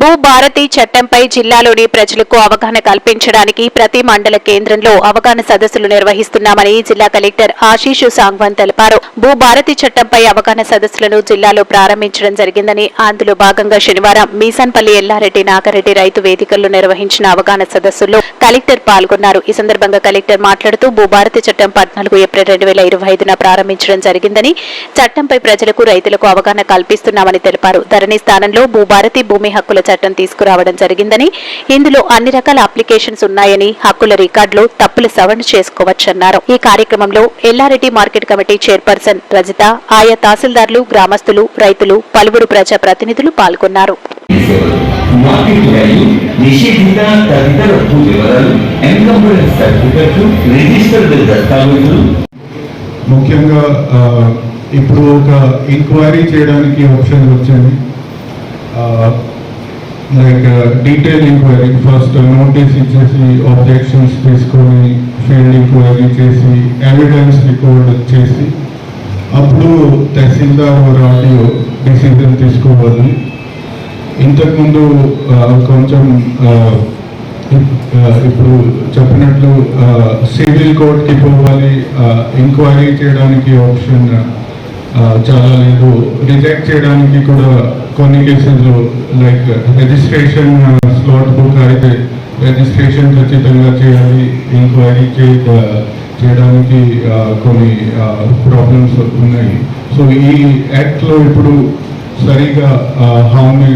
భూభారతి చట్టంపై జిల్లాలోని ప్రజలకు అవగాహన కల్పించడానికి ప్రతి మండల కేంద్రంలో అవగాహన సదస్సులు నిర్వహిస్తున్నామని జిల్లా కలెక్టర్ ఆశీష్ సాంగ్వాన్ తెలిపారు. భూభారతి చట్టంపై అవగాహన సదస్సులను జిల్లాలో ప్రారంభించడం జరిగిందని అందులో భాగంగా శనివారం మీసాన్పల్లి ఎల్లారెడ్డి నాగారెడ్డి రైతు వేదికల్లో నిర్వహించిన అవగాహన సదస్సుల్లో కలెక్టర్ పాల్గొన్నారు. ఈ సందర్భంగా కలెక్టర్ మాట్లాడుతూ భూభారతి చట్టం పద్నాలుగు ఏప్రిల్ రెండు వేల ఇరవై ఐదున ప్రారంభించడం జరిగిందని చట్టంపై ప్రజలకు రైతులకు అవగాహన కల్పిస్తున్నామని తెలిపారు. ధరణి స్థానంలో భూభారతి భూమి హక్కుల చట్టం తీసుకురావడం జరిగిందని ఇందులో అన్ని రకాల అప్లికేషన్స్ ఉన్నాయని హక్కుల రికార్డులో తప్పులు సవరణ చేసుకోవచ్చన్నారు. ఈ కార్యక్రమంలో Yellareddy market committee chairperson Rajitha ఆయా తహసీల్దార్లు గ్రామస్తులు రైతులు పలువురు ప్రజా ప్రతినిధులు పాల్గొన్నారు. మార్కెట్ వాల్యూ నిషేధిత తదితర భూ వివరాలు ఎన్కంబరెన్స్ సర్టిఫికెట్లు రిజిస్టర్డ్ దస్తావేజులు. ముఖ్యంగా ఇప్పుడు ఒక ఎంక్వైరీ చేయడానికి ఆప్షన్ వచ్చింది. Like detail enquiry first notice ఇచ్చేసి ఆబ్జెక్షన్స్ తీసుకొని ఫీల్డ్ ఎంక్వైరీ చేసి ఎవిడెన్స్ రికార్డ్ చేసి అప్పుడు తహసీల్దార్ ఆర్డీఓ డిసిజన్ తీసుకోవాలి. ఇంతకుముందు కొంచెం ఇప్పుడు చెప్పినట్లు సివిల్ కోర్ట్కి పోవాలి ఎంక్వైరీ చేయడానికి ఆప్షన్ చాలా లేదు. రిజెక్ట్ చేయడానికి కూడా కొన్ని కేసెస్లో లైక్ రిజిస్ట్రేషన్ స్లాట్ బుక్ అయితే రిజిస్ట్రేషన్ ఖచ్చితంగా చేయాలి ఎంక్వైరీ చే చేయడానికి కొన్ని ప్రాబ్లమ్స్ ఉన్నాయి. సో ఈ యాక్ట్లో ఇప్పుడు సరిగా హామీ